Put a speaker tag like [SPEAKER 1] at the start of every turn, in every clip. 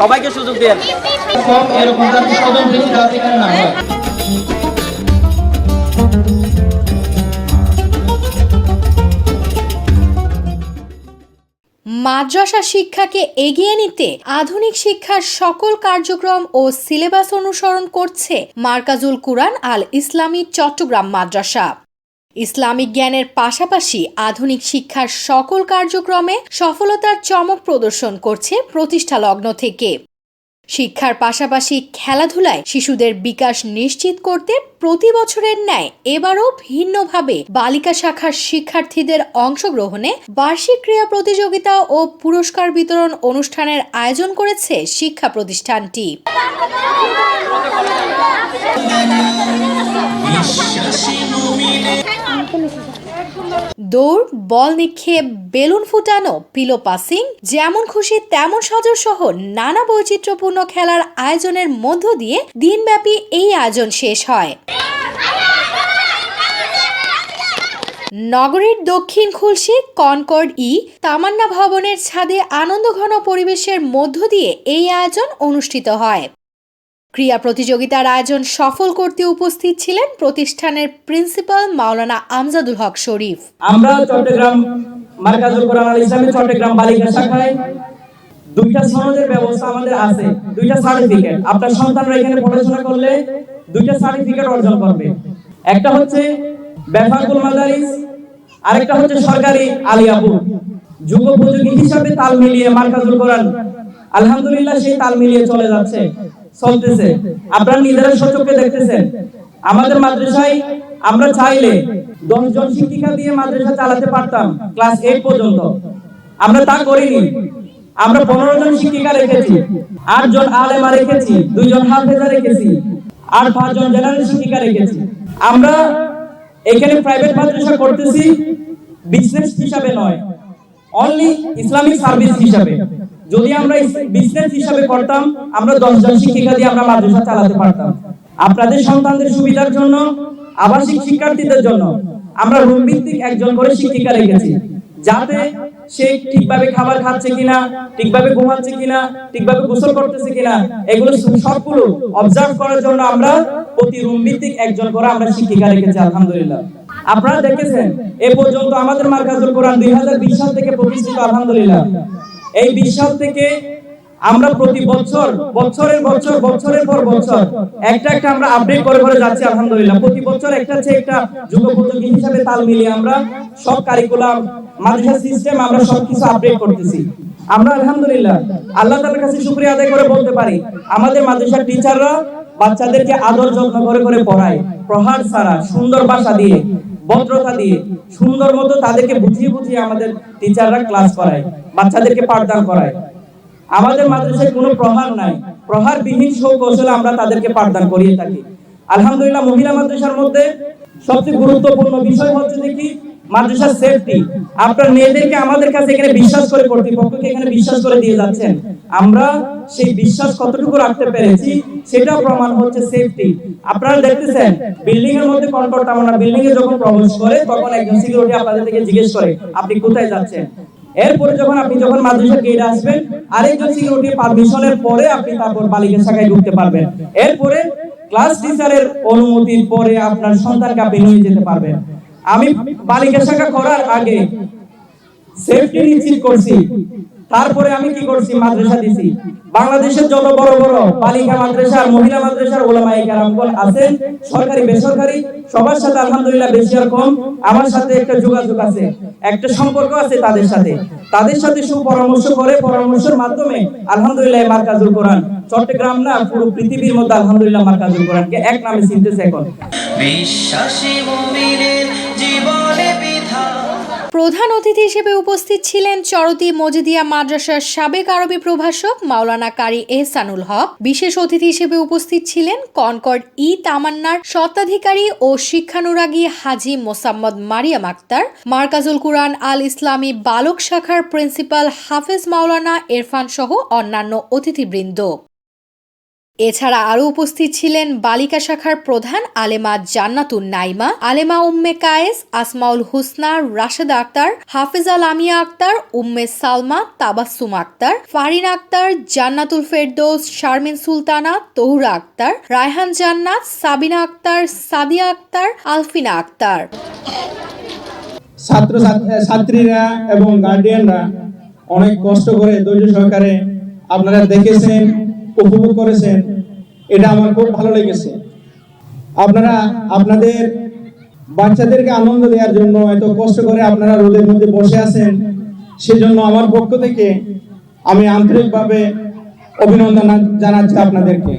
[SPEAKER 1] সবাইকে সুযোগ দেন।
[SPEAKER 2] মাদ্রাসা শিক্ষাকে এগিয়ে নিতে আধুনিক শিক্ষার সকল কার্যক্রম ও সিলেবাস অনুসরণ করছে মার্কাজুল কুরআন আল ইসলামী চট্টগ্রাম মাদ্রাসা। ইসলামিক জ্ঞানের পাশাপাশি আধুনিক শিক্ষার সকল কার্যক্রমে সফলতার চমক প্রদর্শন করছে প্রতিষ্ঠা লগ্ন থেকে। শিক্ষার পাশাপাশি খেলাধুলায় শিশুদের বিকাশ নিশ্চিত করতে প্রতি বছরের ন্যায় এবারও ভিন্নভাবে বালিকা শাখার শিক্ষার্থীদের অংশগ্রহণে বার্ষিক ক্রীড়া প্রতিযোগিতা ও পুরস্কার বিতরণ অনুষ্ঠানের আয়োজন করেছে শিক্ষা প্রতিষ্ঠানটি। দৌড়, বল নিক্ষেপ, বেলুন ফুটানো পিলো পাসিং যেমন খুশি তেমন সজর সহ নানা বৈচিত্র্যপূর্ণ খেলার আয়োজনের মধ্য দিয়ে দিনব্যাপী এই আয়োজন শেষ হয়। নগরীর দক্ষিণ খুলশি, কনকর্ড ই, তামান্না ভবনের ছাদে আনন্দঘন পরিবেশের মধ্য দিয়ে এই আয়োজন অনুষ্ঠিত হয়। ক্রীড়া প্রতিযোগিতার আয়োজন সফল করতে উপস্থিত ছিলেন প্রতিষ্ঠানের প্রিন্সিপাল মাওলানা আমজাদুল হক শরীফ।
[SPEAKER 3] আমরা চট্টগ্রাম মার্কাজুল কোরআন আল চট্টগ্রাম বালিকা শাখায় দুইটা সনদের ব্যবস্থা আমাদের আছে, দুইটা সার্টিফিকেট আপনার সন্তানরা এখানে পড়াশোনা করলে দুইটা সার্টিফিকেট অর্জন করবে। একটা হচ্ছে বেফাকুল মাদারিস, আরেকটা হচ্ছে সরকারি আলিয়াপুর। যুগ উপযোগী হিসাবে তাল মিলিয়ে মার্কাজুল কোরআন, আলহামদুলিল্লাহ সেই তাল মিলিয়ে চলে যাচ্ছে। চলতেছে। আপনারা নিজেরা সচক্ষে দেখতেছেন। আমাদের মাদ্রাসায় আমরা চাইলে দশ জন শিক্ষিকা দিয়ে মাদ্রাসা চালাতে পারতাম ক্লাস এইট পর্যন্ত। আমরা তা করিনি। আমরা পনেরো জন শিক্ষিকা রেখেছি। আট জন আলেমা রেখেছি। দুইজন হাফেজা রেখেছি। আর পাঁচজন জেনারেল শিক্ষিকা রেখেছি। আমরা এখানে প্রাইভেট মাদ্রাসা করতেছি বিজনেস হিসাবে নয় অনলি ইসলামিক সার্ভিস হিসাবে। যদি আমরা বিজনেস হিসাবে করতাম, আমরা দশ জন শিক্ষিকা দিয়ে আমরা মাদ্রাসা চালাতে পারতাম। আপনাদের সন্তানদের সুবিধার জন্য, আবাসিক শিক্ষার্থীদের জন্য আমরা রুম ভিত্তিক একজন করে শিক্ষিকা রেখেছি, যাতে সে ঠিকভাবে খাবার খাচ্ছে কিনা, ঠিকভাবে ঘুমাচ্ছে কিনা, ঠিকভাবে গোসল করতেছে কিনা, এগুলো সবগুলো অবজার্ভ করার জন্য আমরা প্রতি রুম ভিত্তিক একজন করে আমরা শিক্ষিকা রেখেছি, আলহামদুলিল্লাহ। আপনারা দেখেছেন, এ পর্যন্ত আমাদের মার্কাজুল কোরআন দুই সাল থেকে প্রতিষ্ঠিত, আলহামদুলিল্লাহ। এই বিশ সাল থেকে আমরা প্রতি বছর, বছরের বছর, বছরের পর বছর, একটা একটা আমরা আপডেট করে করে যাচ্ছি, আলহামদুলিল্লাহ। প্রতি বছর একটা চেয়ে একটা যুগ উপযোগী হিসাবে তাল মিলিয়ে আমরা সব কারিকুলাম মাদ্রাসা সিস্টেম আমরা সবকিছু আপডেট করতেছি। আমরা আলহামদুলিল্লাহ আল্লাহ তাআলার কাছে শুকরিয়া আদায় করে বলতে পারি, আমাদের মাদ্রাসার টিচাররা বাচ্চাদেরকে আদর যত্ন করে করে পড়ায়, প্রহার ছাড়া, সুন্দর ভাষা দিয়ে ভদ্রতা দিয়ে সুন্দর মতো তাদেরকে বুঝিয়ে বুঝিয়ে আমাদের টিচাররা ক্লাস করায়, বাচ্চাদেরকে পাঠদান করায়। আমাদের মাদ্রাসায় কোনো প্রহার নাই। প্রহার বিহীন কৌশলে আমরা তাদেরকে পাঠদান করিয়ে থাকি। আলহামদুলিল্লাহ মহিলা মাদ্রাসার মধ্যে সবচেয়ে গুরুত্বপূর্ণ বিষয় হচ্ছে দেখি মাদ্রাসার সেফটি আপনার মেয়েদেরকে আমাদের কাছে এখানে বিশ্বাস করে কর্তৃপক্ষকে এখানে বিশ্বাস করে দিয়ে যাচ্ছেন। আমরা সেই বিশ্বাস কতটুকু রাখতে পেরেছি সেটা প্রমাণ হচ্ছে সেফটি আপনারা দেখতেছেন বিল্ডিং এর মধ্যে কনকট আমরা বিল্ডিং এ যখন প্রবেশ করে, তখন একজন সিকিউরিটি আপনাদের থেকে জিজ্ঞেস করে, আপনি কোথায় যাচ্ছেন? এরপরে যখন আপনি যখন মাদ্রাসা গেটে আসবেন, আরেকজন সিকিউরিটি পারমিশনের পরে আপনি তারপর বালিকা শাখায় ঢুকতে পারবেন। এরপরে ক্লাস টিচারের অনুমতির পরে আপনার সন্তানকে আপনি নিয়ে যেতে পারবেন। আমি বালিকা শাখা করার আগে সেফটি নিশ্চিত করছি। তারপরে আমি কি করছি? মাদ্রাসা দিছি। বাংলাদেশের যত বড় বড় বালিকা মাদ্রাসা মহিলা মাদ্রাসার ওলামাই কারামগণ আছেন, সরকারি, বেসরকারি, সবার সাথে আলহামদুলিল্লাহ বেশি আর কম। আমার সাথে একটা যোগাযোগ আছে, একটা সম্পর্ক আছে তাদের সাথে। তাদের সাথে সুপরামর্শ করে পরামর্শের মাধ্যমে আলহামদুলিল্লাহ মার্কাজুল কোরআন, চট্টগ্রাম না পুরো পৃথিবীর মধ্যে আলহামদুলিল্লাহ মার্কাজুল কোরআনকে এক নামে চিনতেছে এখন।
[SPEAKER 2] প্রধান অতিথি হিসেবে উপস্থিত ছিলেন চরতি মজিদিয়া মাদ্রাসার সাবেক আরবি প্রভাষক মাওলানা কারি এহসানুল হক। বিশেষ অতিথি হিসেবে উপস্থিত ছিলেন কনকর্ড ই তামান্নার স্বত্বাধিকারী ও শিক্ষানুরাগী হাজি মোসাম্মদ মারিয়াম আক্তার, মার্কাজুল কুরআন আল ইসলামী বালক শাখার প্রিন্সিপাল হাফেজ মাওলানা ইরফান সহ অন্যান্য অতিথিবৃন্দ। এছাড়া আরও উপস্থিত ছিলেন বালিকা শাখার প্রধান আলেমা জান্নাতুন নাইমা, আলেমা উম্মে কায়েস, আসমাউল হুসনা, রাশেদ আক্তার, হাফিজা লামিয়া আক্তার, উম্মে সালমা, তাবাসসুম আক্তার, ফারিন আক্তার, জান্নাতুল ফেরদৌস, শারমিন সুলতানা, তহুরা আক্তার, রায়হান জান্নাত, সাবিনা আক্তার, সাদিয়া আক্তার, আলফিনা আক্তার।
[SPEAKER 1] ছাত্র- ছাত্রীরা এবং গার্ডিয়ানরা অনেক কষ্ট করে ধৈর্য সহকারে আপনারা দেখেছেন। উপভোগ করেছেন, এটা আমার খুব ভালো লেগেছে। আপনারা আপনাদের বাচ্চাদেরকে আনন্দ দেওয়ার জন্য, এত কষ্ট করে আপনারা রোদের মধ্যে বসে আছেন, সেজন্য আমার পক্ষ থেকে আমি আন্তরিকভাবে অভিনন্দন জানাচ্ছি আপনাদেরকে।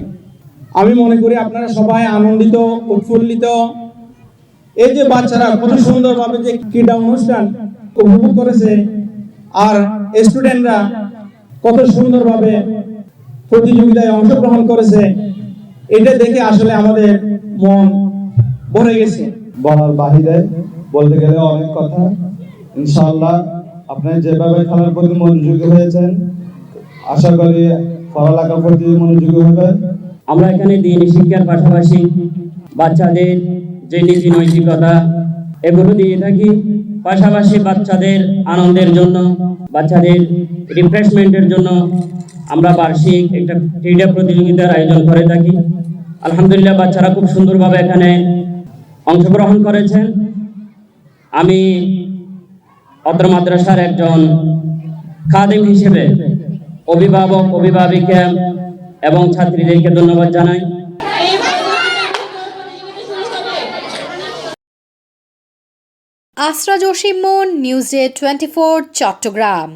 [SPEAKER 1] আমি মনে করি আপনারা সবাই আনন্দিত, উৎফুল্লিত। এই যে বাচ্চারা কত সুন্দরভাবে যে ক্রীড়া অনুষ্ঠান উপভোগ করেছে, আর স্টুডেন্টরা কত সুন্দরভাবে প্রতিযোগিতায় অংশগ্রহণ করেছে। এটা দেখে আসলে আমাদের মন ভরে গেছে।
[SPEAKER 4] বলার বাহিরে বলতে গেলে অনেক কথা। ইনশাআল্লাহ আপনি যেভাবে খেলার প্রতি মনোযোগী হয়েছেন আশা করি পড়ালেখার প্রতি মনোযোগী হবেন
[SPEAKER 5] আমরা এখানে দিনী শিক্ষার পাশাপাশি বাচ্চাদের যে নীতি নৈতিকতা এগুলো দিয়ে থাকি। পাশাপাশি বাচ্চাদের আনন্দের জন্য, বাচ্চাদের রিফ্রেশমেন্টের জন্য আমরা বার্ষিক একটা ক্রীড়া প্রতিযোগিতার আয়োজন করে থাকি। আলহামদুলিল্লাহ, বাচ্চারা খুব সুন্দরভাবে এখানে অংশগ্রহণ করেছেন। আমি অত্র মাদ্রাসার একজন খাদিম হিসেবে অভিভাবক, অভিভাবিকা এবং ছাত্রীদেরকে ধন্যবাদ জানাই।
[SPEAKER 2] Asra Jasim news day twenty Chittagong.